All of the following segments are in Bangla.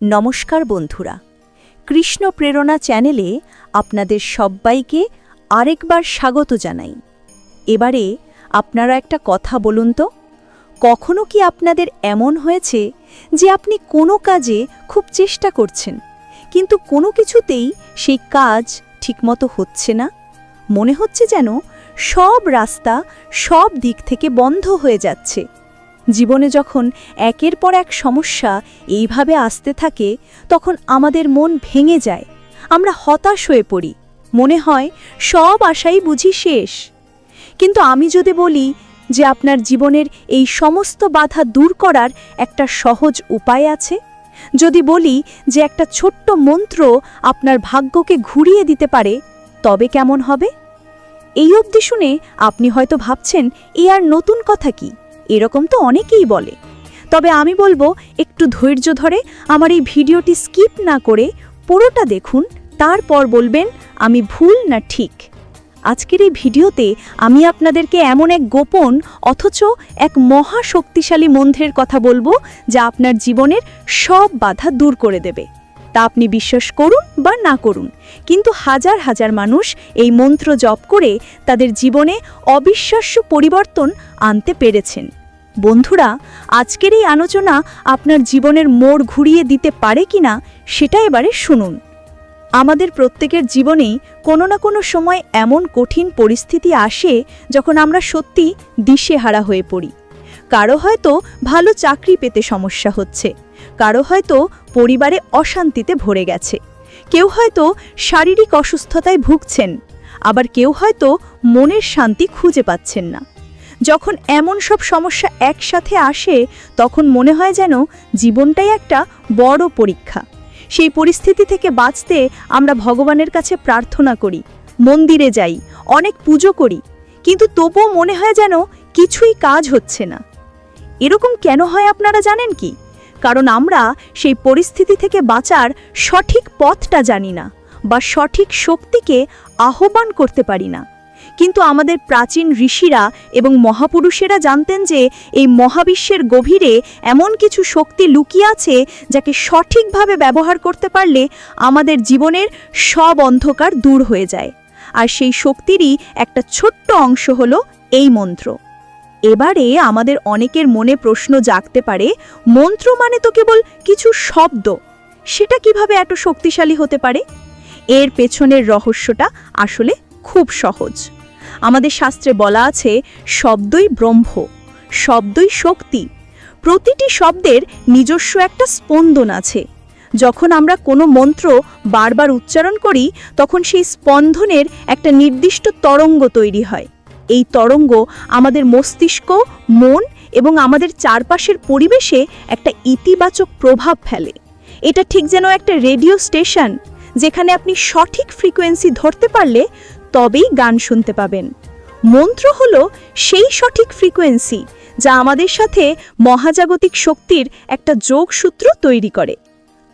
নমস্কার বন্ধুরা। কৃষ্ণ প্রেরণা চ্যানেলে আপনাদের সব্বাইকে আরেকবার স্বাগত জানাই। এবারে আপনারা একটা কথা বলুন তো, কখনো কি আপনাদের এমন হয়েছে যে আপনি কোনো কাজে খুব চেষ্টা করছেন, কিন্তু কোনো কিছুতেই সেই কাজ ঠিকমতো হচ্ছে না? মনে হচ্ছে যেন সব রাস্তা সব দিক থেকে বন্ধ হয়ে যাচ্ছে। জীবনে যখন একের পর এক সমস্যা এইভাবে আসতে থাকে, তখন আমাদের মন ভেঙে যায়। আমরা হতাশ হয়ে পড়ি। মনে হয়, সব আশাই বুঝি শেষ। কিন্তু আমি যদি বলি যে আপনার জীবনের এই সমস্ত বাধা দূর করার একটা সহজ উপায় আছে, যদি বলি যে একটা ছোট্ট মন্ত্র আপনার ভাগ্যকে ঘুরিয়ে দিতে পারে, তবে কেমন হবে? এই অবধি শুনে আপনি হয়তো ভাবছেন, এ আর নতুন কথা কি? এরকম তো অনেকেই বলে। তবে আমি বলব, একটু ধৈর্য ধরে আমার এই ভিডিওটি স্কিপ না করে পুরোটা দেখুন, তারপর বলবেন, আমি ভুল না ঠিক? আজকের এই ভিডিওতে আমি আপনাদেরকে এমন এক গোপন অথচ এক মহা শক্তিশালী কথা বলব, যা আপনার জীবনের সব বাধা দূর করে দেবে। তা আপনি বিশ্বাস করুন বা না করুন। কিন্তু হাজার হাজার মানুষ এই মন্ত্র জপ করে তাদের জীবনে অবিশ্বাস্য পরিবর্তন আনতে পেরেছেন। বন্ধুরা, আজকের এই আলোচনা আপনার জীবনের মোড় ঘুরিয়ে দিতে পারে কিনা সেটা এবারে শুনুন। আমাদের প্রত্যেকের জীবনেই কোনো না কোনো সময় এমন কঠিন পরিস্থিতি আসে যখন আমরা সত্যি দিশেহারা হয়ে পড়ি। কারও হয়তো ভালো চাকরি পেতে সমস্যা হচ্ছে কারও হয়তো পরিবারে অশান্তিতে ভরে গেছে। কেউ হয়তো শারীরিক অসুস্থতায় ভুগছেন, আবার কেউ হয়তো মনের শান্তি খুঁজে পাচ্ছেন না। যখন এমন সব সমস্যা একসাথে আসে, তখন মনে হয় যেন জীবনটাই একটা বড় পরীক্ষা। সেই পরিস্থিতি থেকে বাঁচতে আমরা ভগবানের কাছে প্রার্থনা করি, মন্দিরে যাই, অনেক পুজো করি, কিন্তু তবুও মনে হয় যেন কিছুই কাজ হচ্ছে না। এরকম কেন হয় আপনারা জানেন কি? কারণ আমরা সেই পরিস্থিতি থেকে বাঁচার সঠিক পথটা জানি না বা সঠিক শক্তিকে আহ্বান করতে পারি না। কিন্তু আমাদের প্রাচীন ঋষিরা এবং মহাপুরুষেরা জানতেন যে এই মহাবিশ্বের গভীরে এমন কিছু শক্তি লুকিয়ে আছে যাকে সঠিকভাবে ব্যবহার করতে পারলে আমাদের জীবনের সব অন্ধকার দূর হয়ে যায়। আর সেই শক্তিরই একটা ছোট্ট অংশ হলো এই মন্ত্র। এবারে আমাদের অনেকের মনে প্রশ্ন জাগতে পারে, মন্ত্র মানে তো কেবল কিছু শব্দ। সেটা কীভাবে এত শক্তিশালী হতে পারে? এর পেছনের রহস্যটা আসলে খুব সহজ। আমাদের শাস্ত্রে বলা আছে, শব্দই ব্রহ্ম, শব্দই শক্তি। প্রতিটি শব্দের নিজস্ব একটা স্পন্দন আছে। যখন আমরা কোনো মন্ত্র বারবার উচ্চারণ করি, তখন সেই স্পন্দনের একটা নির্দিষ্ট তরঙ্গ তৈরি হয়। এই তরঙ্গ আমাদের মস্তিষ্ক, মন এবং আমাদের চারপাশের পরিবেশে একটা ইতিবাচক প্রভাব ফেলে। এটা ঠিক যেন একটা রেডিও স্টেশন যেখানে আপনি সঠিক ফ্রিকোয়েন্সি ধরতে পারলে তবেই গান শুনতে পাবেন। মন্ত্র হল সেই সঠিক ফ্রিকোয়েন্সি যা আমাদের সাথে মহাজাগতিক শক্তির একটা যোগসূত্র তৈরি করে।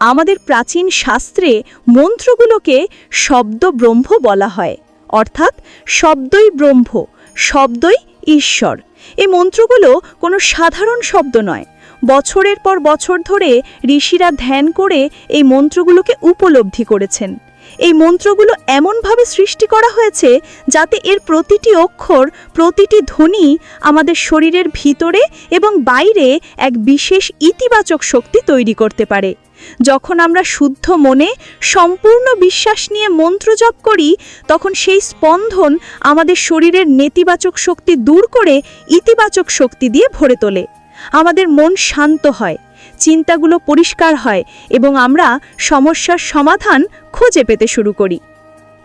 আমাদের প্রাচীন শাস্ত্রে মন্ত্রগুলোকে শব্দ ব্রহ্ম বলা হয়, অর্থাৎ শব্দই ব্রহ্ম। শব্দই ঈশ্বর। এই মন্ত্রগুলো কোনো সাধারণ শব্দ নয়। বছরের পর বছর ধরে ঋষিরা ধ্যান করে এই মন্ত্রগুলোকে উপলব্ধি করেছেন। এই মন্ত্রগুলো এমনভাবে সৃষ্টি করা হয়েছে যাতে এর প্রতিটি অক্ষর, প্রতিটি ধ্বনি আমাদের শরীরের ভিতরে এবং বাইরে এক বিশেষ ইতিবাচক শক্তি তৈরি করতে পারে। যখন আমরা শুদ্ধ মনে সম্পূর্ণ বিশ্বাস নিয়ে মন্ত্র জপ করি, তখন সেই স্পন্দন আমাদের শরীরের নেতিবাচক শক্তি দূর করে ইতিবাচক শক্তি দিয়ে ভরে তোলে। আমাদের মন শান্ত হয়, চিন্তাগুলো পরিষ্কার হয় এবং আমরা সমস্যার সমাধান খুঁজে পেতে শুরু করি।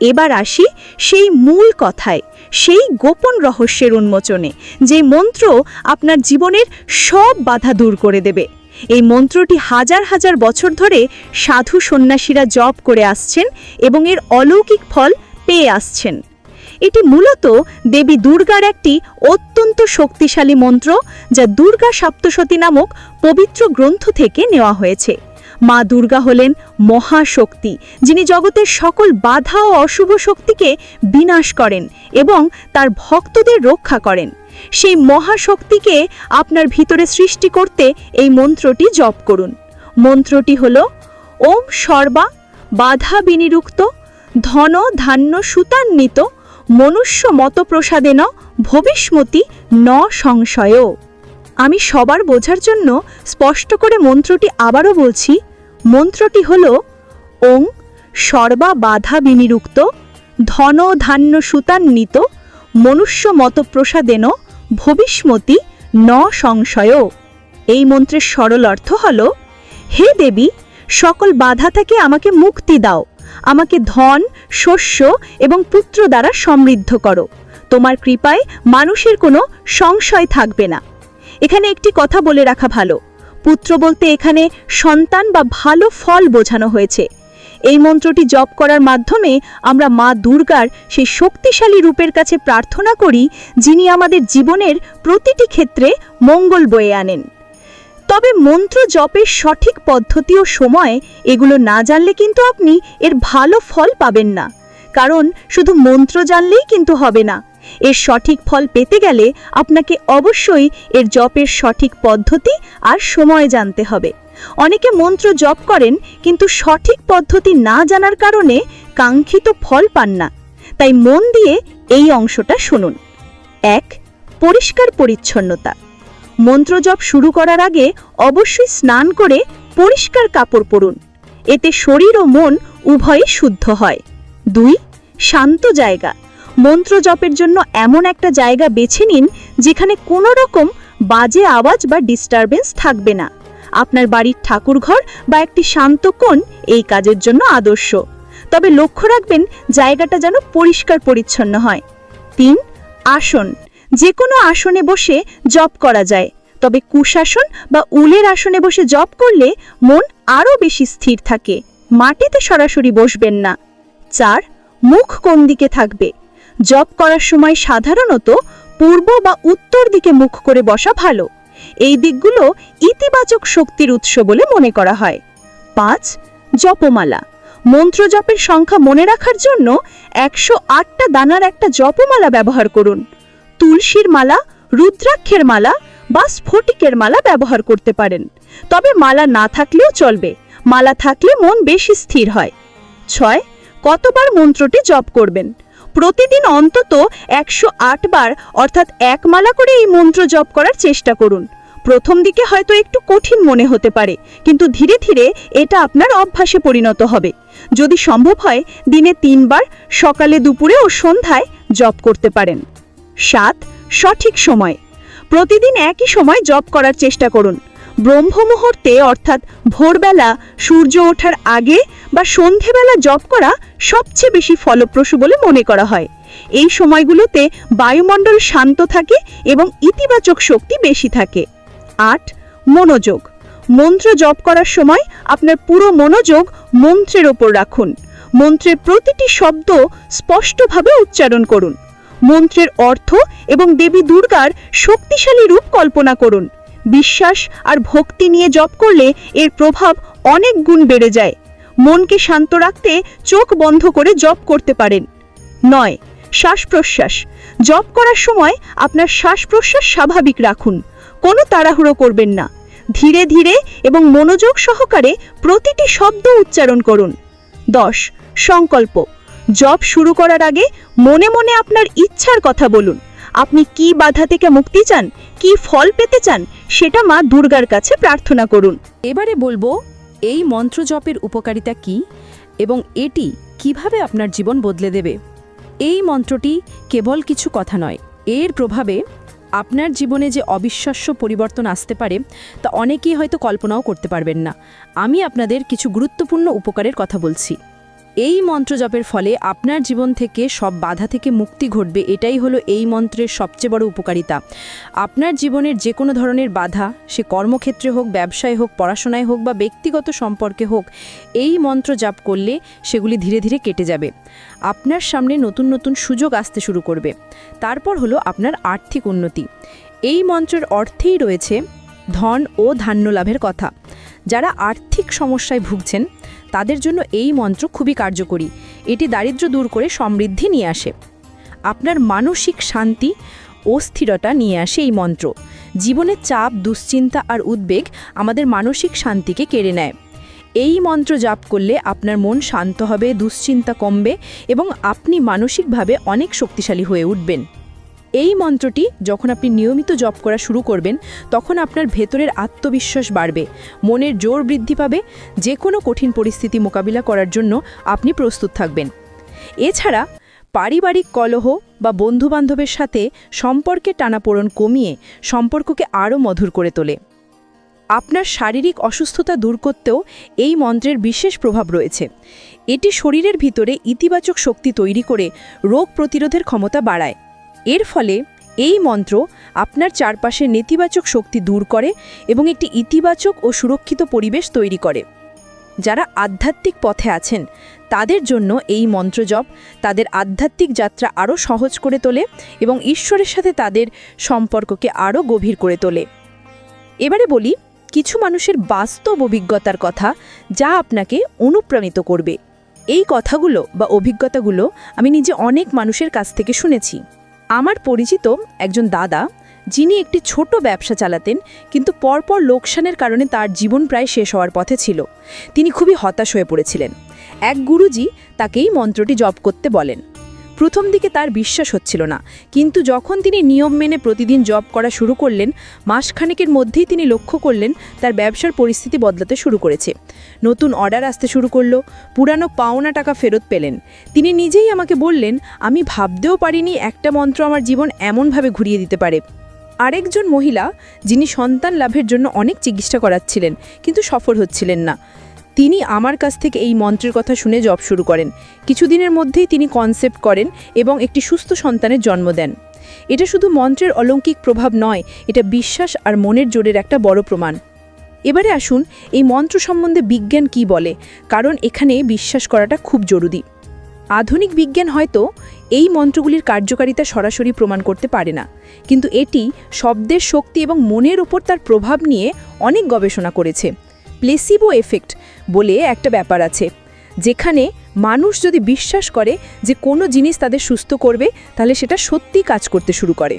এবার আসি সেই মূল কথায়, সেই গোপন রহস্যের উন্মোচনে, যে মন্ত্র আপনার জীবনের সব বাধা দূর করে দেবে। এই মন্ত্রটি হাজার হাজার বছর ধরে সাধু সন্ন্যাসীরা জপ করে আসছেন এবং এর অলৌকিক ফল পেয়ে আসছেন। এটি মূলত দেবী দুর্গার একটি অত্যন্ত শক্তিশালী মন্ত্র যা দুর্গা সপ্তশতী নামক পবিত্র গ্রন্থ থেকে নেওয়া হয়েছে। মা দুর্গা হলেন মহাশক্তি, যিনি জগতের সকল বাধা ও অশুভ শক্তিকে বিনাশ করেন এবং তার ভক্তদের রক্ষা করেন। সেই মহাশক্তিকে আপনার ভিতরে সৃষ্টি করতে এই মন্ত্রটি জপ করুন। মন্ত্রটি হল, ওম সর্বা বাধা বিনিরুক্ত ধন ধান্য সুতান্বিত মনুষ্য মতপ্রসাদেন ভবিষ্মতি ন সংশয় আমি সবার বোঝার জন্য স্পষ্ট করে মন্ত্রটি আবারও বলছি। মন্ত্রটি হল ওং সর্বা বাধা বিনিরুক্ত ধন ধান্য সুতান্বিত মনুষ্য মতপ্রসাদেন ভবিষ্মতি ন সংশয় এই মন্ত্রের সরল অর্থ হল, হে দেবী, সকল বাধা থেকে আমাকে মুক্তি দাও, আমাকে ধন, শস্য এবং পুত্র দ্বারা সমৃদ্ধ করো। তোমার কৃপায় মানুষের কোনো সংশয় থাকবে না। এখানে একটি কথা বলে রাখা ভালো। পুত্র বলতে এখানে সন্তান বা ভালো ফল বোঝানো হয়েছে। এই মন্ত্রটি জপ করার মাধ্যমে আমরা মা দুর্গার সেই শক্তিশালী রূপের কাছে প্রার্থনা করি, যিনি আমাদের জীবনের প্রতিটি ক্ষেত্রে মঙ্গল বয়ে আনেন। তবে মন্ত্র জপের সঠিক পদ্ধতি ও সময় এগুলো না জানলে কিন্তু আপনি এর ভালো ফল পাবেন না। কারণ শুধু মন্ত্র জানলেই কিন্তু হবে না। এর সঠিক ফল পেতে গেলে আপনাকে অবশ্যই এর জপের সঠিক পদ্ধতি আর সময় জানতে হবে। অনেকে মন্ত্র জপ করেন, কিন্তু সঠিক পদ্ধতি না জানার কারণে কাঙ্ক্ষিত ফল পান না। তাই মন দিয়ে এই অংশটা শুনুন। এক, পরিষ্কার পরিচ্ছন্নতা। মন্ত্রজপ শুরু করার আগে অবশ্যই স্নান করে পরিষ্কার কাপড় পরুন। এতে শরীর ও মন উভয়ই শুদ্ধ হয়। দুই, শান্ত জায়গা। মন্ত্র জপের জন্য এমন একটা জায়গা বেছে নিন, যেখানে কোনো রকম বাজে আওয়াজ বা ডিস্টারবেন্স থাকবে না। আপনার বাড়ির ঠাকুরঘর বা একটি শান্ত কোণ এই কাজের জন্য আদর্শ। তবে লক্ষ্য রাখবেন, জায়গাটা যেন পরিষ্কার পরিচ্ছন্ন হয়। তিন, আসন। যে কোনো আসনে বসে জপ করা যায়। তবে কুশাসন বা উলের আসনে বসে জপ করলে মন আরও বেশি স্থির থাকে। মাটিতে সরাসরি বসবেন না। চার, মুখ কোন দিকে থাকবে? জপ করার সময় সাধারণত পূর্ব বা উত্তর দিকে মুখ করে বসা ভালো। এই দিকগুলো ইতিবাচক শক্তির উৎস বলে মনে করা হয়। পাঁচ, জপমালা। মন্ত্র জপের সংখ্যা মনে রাখার জন্য একশো আটটা দানার একটা জপমালা ব্যবহার করুন। তুলসীর মালা, রুদ্রাক্ষের মালা বা স্ফটিকের মালা ব্যবহার করতে পারেন। তবে মালা না থাকলেও চলবে। মালা থাকলে মন বেশি স্থির হয়। ছয়, কতবার মন্ত্রটি জপ করবেন? প্রতিদিন অন্তত একশো বার অর্থাৎ এক মালা করে এই মন্ত্র জপ করার চেষ্টা করুন। প্রথম দিকে হয়তো একটু কঠিন মনে হতে পারে, কিন্তু ধীরে ধীরে এটা আপনার অভ্যাসে পরিণত হবে। যদি সম্ভব হয়, দিনে তিনবার সকালে দুপুরে ও সন্ধ্যায় জপ করতে পারেন। সাত, সঠিক সময়। প্রতিদিন একই সময় জপ করার চেষ্টা করুন। ব্রহ্ম মুহূর্তে, অর্থাৎ ভোরবেলা, সূর্য ওঠার আগে বা সন্ধেবেলা জপ করা সবচেয়ে বেশি ফলপ্রসূ বলে মনে করা হয়। এই সময়গুলোতে বায়ুমণ্ডল শান্ত থাকে এবং ইতিবাচক শক্তি বেশি থাকে। আট, মনোযোগ। মন্ত্র জপ করার সময় আপনার পুরো মনোযোগ মন্ত্রের ওপর রাখুন। মন্ত্রের প্রতিটি শব্দ স্পষ্টভাবে উচ্চারণ করুন। মন্ত্রের অর্থ এবং দেবী দুর্গার শক্তিশালী রূপ কল্পনা করুন। বিশ্বাস আর ভক্তি নিয়ে জপ করলে এর প্রভাব অনেক গুণ বেড়ে যায়। মনকে শান্ত রাখতে চোখ বন্ধ করে জপ করতে পারেন। নয় শ্বাস প্রশ্বাস জপ করার সময় আপনার শ্বাস প্রশ্বাস স্বাভাবিক রাখুন। কোনো তাড়াহুড়ো করবেন না। ধীরে ধীরে এবং মনোযোগ সহকারে প্রতিটি শব্দ উচ্চারণ করুন। দশ, সংকল্প। জব শুরু করার আগে মনে মনে আপনার ইচ্ছার কথা বলুন। আপনি কি বাধা থেকে মুক্তি চান? কি ফল পেতে চান? সেটা মা দুর্গার কাছে প্রার্থনা করুন। এবারে বলব, এই মন্ত্র জপের উপকারিতা কি এবং এটি কীভাবে আপনার জীবন বদলে দেবে? এই মন্ত্রটি কেবল কিছু কথা নয়। এর প্রভাবে আপনার জীবনে যে অবিশ্বাস্য পরিবর্তন আসতে পারে, তা অনেকেই হয়তো কল্পনাও করতে পারবেন না। আমি আপনাদের কিছু গুরুত্বপূর্ণ উপকারের কথা বলছি। এই মন্ত্র জপের ফলে আপনার জীবন থেকে সব বাধা থেকে মুক্তি ঘটবে। এটাই হলো এই মন্ত্রের সবচেয়ে বড় উপকারিতা। আপনার জীবনের যে কোনো ধরনের বাধা, সে কর্মক্ষেত্রে হোক, ব্যবসায় হোক, পড়াশোনায় হোক বা ব্যক্তিগত সম্পর্কে হোক, এই মন্ত্র জাপ করলে সেগুলি ধীরে ধীরে কেটে যাবে। আপনার সামনে নতুন নতুন সুযোগ আসতে শুরু করবে। তারপর হলো আপনার আর্থিক উন্নতি। এই মন্ত্রের অর্থেই রয়েছে ধন ও ধান্য লাভের কথা। যারা আর্থিক সমস্যায় ভুগছেন, তাদের জন্য এই মন্ত্র খুবই কার্যকরী। এটি দারিদ্র্য দূর করে সমৃদ্ধি নিয়ে আসে। আপনার মানসিক শান্তি ও স্থিরতা নিয়ে আসে এই মন্ত্র। জীবনে চাপ, দুশ্চিন্তা আর উদ্বেগ আমাদের মানসিক শান্তিকে কেড়ে নেয়। এই মন্ত্র জাপ করলে আপনার মন শান্ত হবে, দুশ্চিন্তা কমবে এবং আপনি মানসিকভাবে অনেক শক্তিশালী হয়ে উঠবেন। এই মন্ত্রটি যখন আপনি নিয়মিত জপ করা শুরু করবেন, তখন আপনার ভেতরের আত্মবিশ্বাস বাড়বে, মনের জোর বৃদ্ধি পাবে যে কোনো কঠিন পরিস্থিতি মোকাবিলা করার জন্য আপনি প্রস্তুত থাকবেন। এছাড়া, পারিবারিক কলহ বা বন্ধুবান্ধবের সাথে সম্পর্কে টানাপোড়ন কমিয়ে সম্পর্ককে আরও মধুর করে তোলে। আপনার শারীরিক অসুস্থতা দূর করতেও এই মন্ত্রের বিশেষ প্রভাব রয়েছে। এটি শরীরের ভিতরে ইতিবাচক শক্তি তৈরি করে রোগ প্রতিরোধের ক্ষমতা বাড়ায়। এর ফলে এই মন্ত্র আপনার চারপাশে নেতিবাচক শক্তি দূর করে এবং একটি ইতিবাচক ও সুরক্ষিত পরিবেশ তৈরি করে। যারা আধ্যাত্মিক পথে আছেন, তাদের জন্য এই মন্ত্রজপ তাদের আধ্যাত্মিক যাত্রা আরও সহজ করে তোলে এবং ঈশ্বরের সাথে তাদের সম্পর্ককে আরও গভীর করে তোলে। এবারে বলি, কিছু মানুষের বাস্তব অভিজ্ঞতার কথা যা আপনাকে অনুপ্রাণিত করবে। এই কথাগুলো বা অভিজ্ঞতাগুলো আমি নিজে অনেক মানুষের কাছ থেকে শুনেছি। আমার পরিচিত একজন দাদা, যিনি একটি ছোট ব্যবসা চালাতেন, কিন্তু পরপর লোকসানের কারণে তার জীবন প্রায় শেষ হওয়ার পথে ছিল। তিনি খুবই হতাশ হয়ে পড়েছিলেন। এক গুরুজি তাকেই মন্ত্রটি জপ করতে বলেন। প্রথম দিকে তার বিশ্বাস হচ্ছিল না। কিন্তু যখন তিনি নিয়ম মেনে প্রতিদিন জব করা শুরু করলেন, মাসখানেকের মধ্যেই তিনি লক্ষ্য করলেন তার ব্যবসার পরিস্থিতি বদলাতে শুরু করেছে। নতুন অর্ডার আসতে শুরু করল, পুরানো পাওনা টাকা ফেরত পেলেন। তিনি নিজেই আমাকে বললেন, আমি ভাবতেও পারিনি একটা মন্ত্র আমার জীবন এমনভাবে ঘুরিয়ে দিতে পারে। আরেকজন মহিলা, যিনি সন্তান লাভের জন্য অনেক চিকিৎসা করাচ্ছিলেন, কিন্তু সফল হচ্ছিলেন না। তিনি আমার কাছ থেকে এই মন্ত্রের কথা শুনে জব শুরু করেন। কিছুদিনের মধ্যেই তিনি কনসেপ্ট করেন এবং একটি সুস্থ সন্তানের জন্ম দেন। এটা শুধু মন্ত্রের অলৌকিক প্রভাব নয়, এটা বিশ্বাস আর মনের জোরের একটা বড় প্রমাণ। এবারে আসুন, এই মন্ত্র সম্বন্ধে বিজ্ঞান কি বলে? কারণ এখানে বিশ্বাস করাটা খুব জরুরি। আধুনিক বিজ্ঞান হয়তো এই মন্ত্রগুলির কার্যকারিতা সরাসরি প্রমাণ করতে পারে না। কিন্তু এটি শব্দের শক্তি এবং মনের উপর তার প্রভাব নিয়ে অনেক গবেষণা করেছে। প্লেসিবো এফেক্ট বলে একটা ব্যাপার আছে, যেখানে মানুষ যদি বিশ্বাস করে যে কোনো জিনিস তাদের সুস্থ করবে, তাহলে সেটা সত্যি কাজ করতে শুরু করে।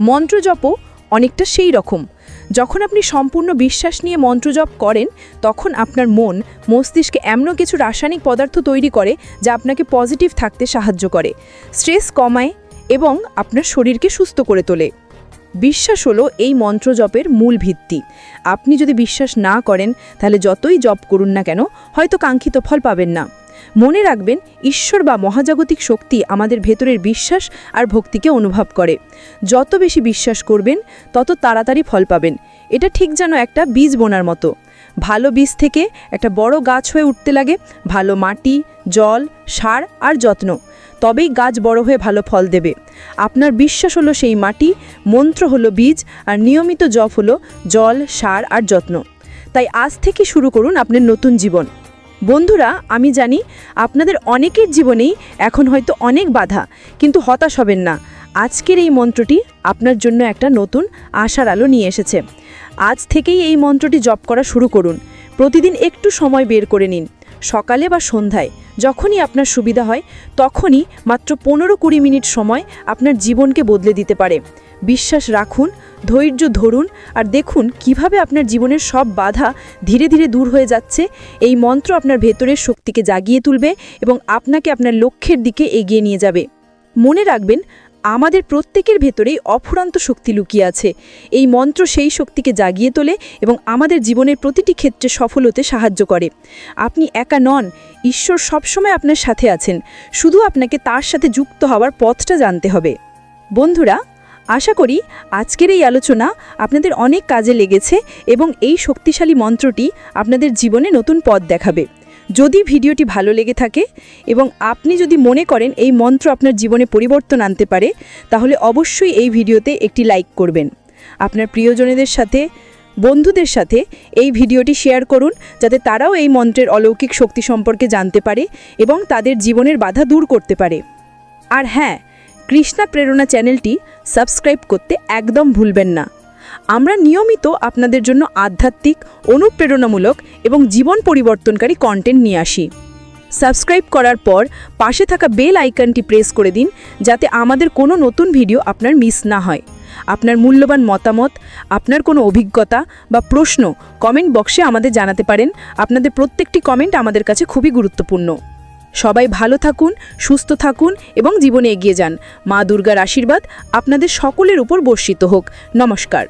মন্ত্র মন্ত্রজপও অনেকটা সেই রকম। যখন আপনি সম্পূর্ণ বিশ্বাস নিয়ে মন্ত্রজপ করেন, তখন আপনার মন, মস্তিষ্কে এমন কিছু রাসায়নিক পদার্থ তৈরি করে, যা আপনাকে পজিটিভ থাকতে সাহায্য করে। স্ট্রেস কমায় এবং আপনার শরীরকে সুস্থ করে তোলে। বিশ্বাস হলো এই মন্ত্র জপের মূল ভিত্তি। আপনি যদি বিশ্বাস না করেন, তাহলে যতই জপ করুন না কেন, হয়তো কাঙ্ক্ষিত ফল পাবেন না। মনে রাখবেন, ঈশ্বর বা মহাজাগতিক শক্তি আমাদের ভেতরের বিশ্বাস আর ভক্তিকে অনুভব করে। যত বেশি বিশ্বাস করবেন, তত তাড়াতাড়ি ফল পাবেন। এটা ঠিক যেন একটা বীজ বোনার মতো। ভালো বীজ থেকে একটা বড় গাছ হয়ে উঠতে লাগে। ভালো মাটি, জল, সার আর যত্ন। তবেই গাছ বড় হয়ে ভালো ফল দেবে। আপনার বিশ্বাস হলো সেই মাটি, মন্ত্র হলো বীজ, আর নিয়মিত জপ হলো জল, সার আর যত্ন। তাই আজ থেকে শুরু করুন আপনার নতুন জীবন। বন্ধুরা, আমি জানি আপনাদের অনেকের জীবনেই এখন হয়তো অনেক বাধা, কিন্তু হতাশ হবেন না। আজকের এই মন্ত্রটি আপনার জন্য একটা নতুন আশার আলো নিয়ে এসেছে। আজ থেকেই এই মন্ত্রটি জপ করা শুরু করুন। প্রতিদিন একটু সময় বের করে নিন। সকালে বা সন্ধ্যায় যখনই আপনার সুবিধা হয়, তখনই মাত্র পনেরো কুড়ি মিনিট সময় আপনার জীবনকে বদলে দিতে পারে। বিশ্বাস রাখুন, ধৈর্য ধরুন আর দেখুন কীভাবে আপনার জীবনের সব বাধা ধীরে ধীরে দূর হয়ে যাচ্ছে। এই মন্ত্র আপনার ভেতরের শক্তিকে জাগিয়ে তুলবে এবং আপনাকে আপনার লক্ষ্যের দিকে এগিয়ে নিয়ে যাবে। মনে রাখবেন আমাদের প্রত্যেকের ভেতরেই অফুরান্ত শক্তি লুকিয়ে আছে। এই মন্ত্র সেই শক্তিকে জাগিয়ে তোলে এবং আমাদের জীবনের প্রতিটি ক্ষেত্রে সফল হতে সাহায্য করে। আপনি একা নন, ঈশ্বর সবসময় আপনার সাথে আছেন। শুধু আপনাকে তার সাথে যুক্ত হওয়ার পথটা জানতে হবে। বন্ধুরা, আশা করি আজকের এই আলোচনা আপনাদের অনেক কাজে লেগেছে এবং এই শক্তিশালী মন্ত্রটি আপনাদের জীবনে নতুন পথ দেখাবে। যদি ভিডিওটি ভালো লেগে থাকে এবং আপনি যদি মনে করেন এই মন্ত্র আপনার জীবনে পরিবর্তন আনতে পারে, তাহলে অবশ্যই এই ভিডিওতে একটি লাইক করবেন। আপনার প্রিয়জনেদের সাথে, বন্ধুদের সাথে এই ভিডিওটি শেয়ার করুন, যাতে তারাও এই মন্ত্রের অলৌকিক শক্তি সম্পর্কে জানতে পারে এবং তাদের জীবনের বাধা দূর করতে পারে। আর হ্যাঁ কৃষ্ণা প্রেরণা চ্যানেলটি সাবস্ক্রাইব করতে একদম ভুলবেন না। আমরা নিয়মিত আপনাদের জন্য আধ্যাত্মিক, অনুপ্রেরণামূলক এবং জীবন পরিবর্তনকারী কন্টেন্ট নিয়ে আসি। সাবস্ক্রাইব করার পর পাশে থাকা বেল আইকনটি প্রেস করে দিন, যাতে আমাদের কোনো নতুন ভিডিও আপনার মিস না হয়। আপনার মূল্যবান মতামত, আপনার কোনো অভিজ্ঞতা বা প্রশ্ন কমেন্ট বক্সে আমাদের জানাতে পারেন। আপনাদের প্রত্যেকটি কমেন্ট আমাদের কাছে খুবই গুরুত্বপূর্ণ। সবাই ভালো থাকুন, সুস্থ থাকুন এবং জীবনে এগিয়ে যান। মা দুর্গার আশীর্বাদ আপনাদের সকলের উপর বর্ষিত হোক। নমস্কার।